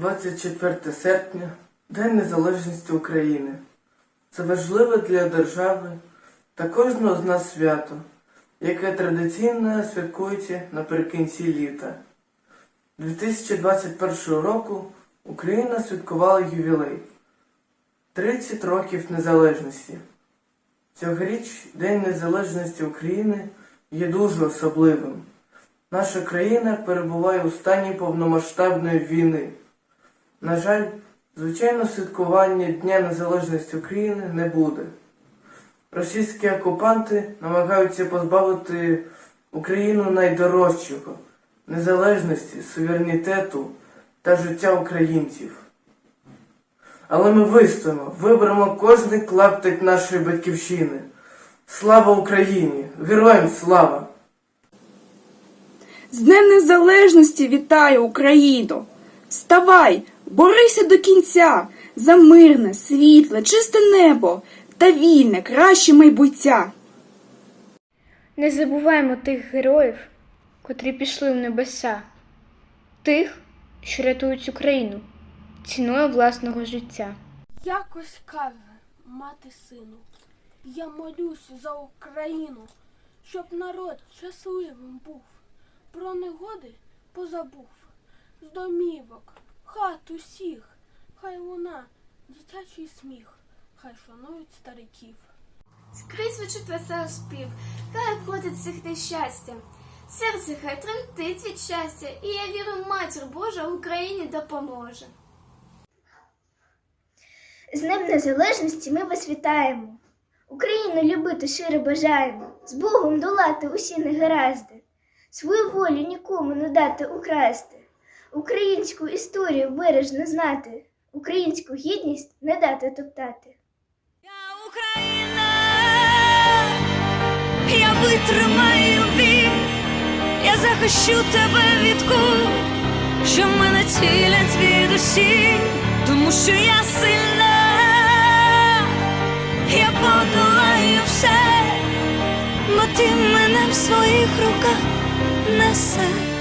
24 серпня День Незалежності України. Це важливе для держави та кожного з нас свято, яке традиційно святкується наприкінці літа. 2021 року Україна святкувала ювілей 30 років незалежності. Цьогоріч День Незалежності України є дуже особливим. Наша країна перебуває у стані повномасштабної війни. На жаль, звичайно, святкування Дня Незалежності України не буде. Російські окупанти намагаються позбавити Україну найдорожчого незалежності, суверенітету та життя українців. Але ми вистоїмо, виберемо кожний клаптик нашої батьківщини. Слава Україні! Героям слава! З Днем Незалежності вітаю Україну! Вставай, борися до кінця за мирне, світле, чисте небо та вільне, краще майбуття. Не забуваємо тих героїв, котрі пішли в небеса, тих, що рятують Україну ціною власного життя. Якось каже мати сину, я молюсь за Україну, щоб народ щасливим був, про негоди позабув, з домівок, хат усіх, хай луна, дитячий сміх, хай шанують стариків. Скрізь звучить веселий спів, хай обходить всіх нещастя. Серце хай тремтить від щастя, і я вірю, матір Божа Україні допоможе. З Днем Незалежності ми вас вітаємо. Україну любити щиро бажаємо, з Богом долати усі негаразди, свою волю нікому не дати украсти, українську історію бережно знати, українську гідність не дати топтати. Я Україна, я витримаю бій, я захищу тебе від кул, що мене цілять від усі, тому що я сильна, я подолаю все, бо ти мене в своїх руках несеш.